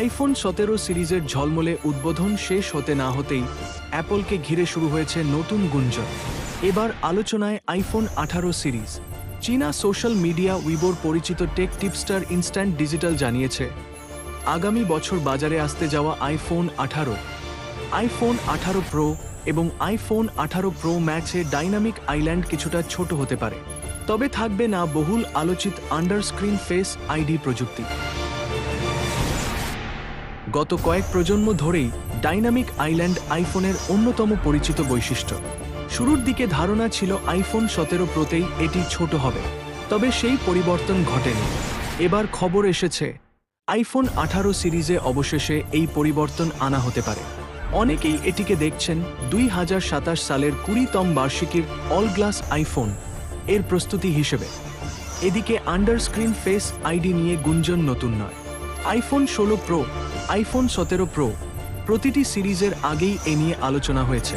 IPhone সতেরো সিরিজের ঝলমলে উদ্বোধন শেষ হতে না হতেই অ্যাপলকে ঘিরে শুরু হয়েছে নতুন গুঞ্জন। এবার আলোচনায় আইফোন আঠারো সিরিজ। চীনা সোশ্যাল মিডিয়া উইবোর পরিচিত টেক টিপস্টার ইনস্ট্যান্ট ডিজিটাল জানিয়েছে, আগামী বছর বাজারে আসতে যাওয়া আইফোন আঠারো আইফোন আঠারো প্রো এবং আইফোন আঠারো প্রো ম্যাচে ডাইনামিক আইল্যান্ড কিছুটা ছোট হতে পারে, তবে থাকবে না বহুল আলোচিত আন্ডার স্ক্রিন ফেস আইডি প্রযুক্তি। গত কয়েক প্রজন্ম ধরেই ডাইনামিক আইল্যান্ড আইফোনের অন্যতম পরিচিত বৈশিষ্ট্য। শুরুর দিকে ধারণা ছিল আইফোন সতেরো প্রোতেই এটি ছোট হবে, তবে সেই পরিবর্তন ঘটেনি। এবার খবর এসেছে, আইফোন আঠারো সিরিজে অবশেষে এই পরিবর্তন আনা হতে পারে। অনেকেই এটিকে দেখছেন দুই হাজার সাতাশ সালের কুড়িতম বার্ষিকীর অল গ্লাস আইফোন, এর প্রস্তুতি হিসেবে। এদিকে আন্ডার স্ক্রিন ফেস আইডি নিয়ে গুঞ্জন নতুন নয়। আইফোন ষোলো প্রো আইফোন সতেরো প্রো প্রতিটি সিরিজের আগেই এ নিয়ে আলোচনা হয়েছে।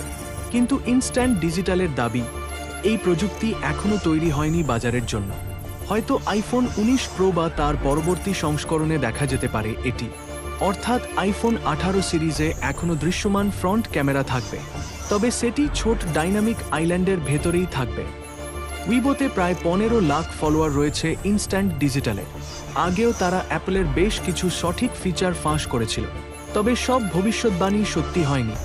কিন্তু ইনস্ট্যান্ট ডিজিটালের দাবি, এই প্রযুক্তি এখনও তৈরি হয়নি বাজারের জন্য। হয়তো আইফোন উনিশ প্রো বা তার পরবর্তী সংস্করণে দেখা যেতে পারে এটি। অর্থাৎ আইফোন আঠারো সিরিজে এখনও দৃশ্যমান ফ্রন্ট ক্যামেরা থাকবে। তবে সেটি ছোট ডাইনামিক আইল্যান্ডের ভেতরেই থাকবে। উইবোতে প্রায় পনেরো লাখ ফলোয়ার রয়েছে ইনস্ট্যান্ট ডিজিটালে আগেও তারা অ্যাপলের বেশ কিছু সঠিক ফিচার ফাঁস করেছিল, তবে সব ভবিষ্যৎবাণী সত্যি হয়নি।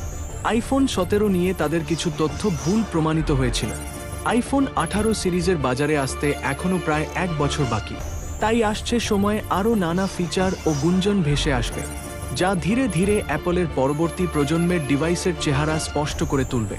আইফোন সতেরো নিয়ে তাদের কিছু তথ্য ভুল প্রমাণিত হয়েছিল। আইফোন আঠারো সিরিজের বাজারে আসতে এখনও প্রায় এক বছর বাকি। তাই আসছে সময় আরও নানা ফিচার ও গুঞ্জন ভেসে আসবে, যা ধীরে ধীরে অ্যাপলের পরবর্তী প্রজন্মের ডিভাইসের চেহারা স্পষ্ট করে তুলবে।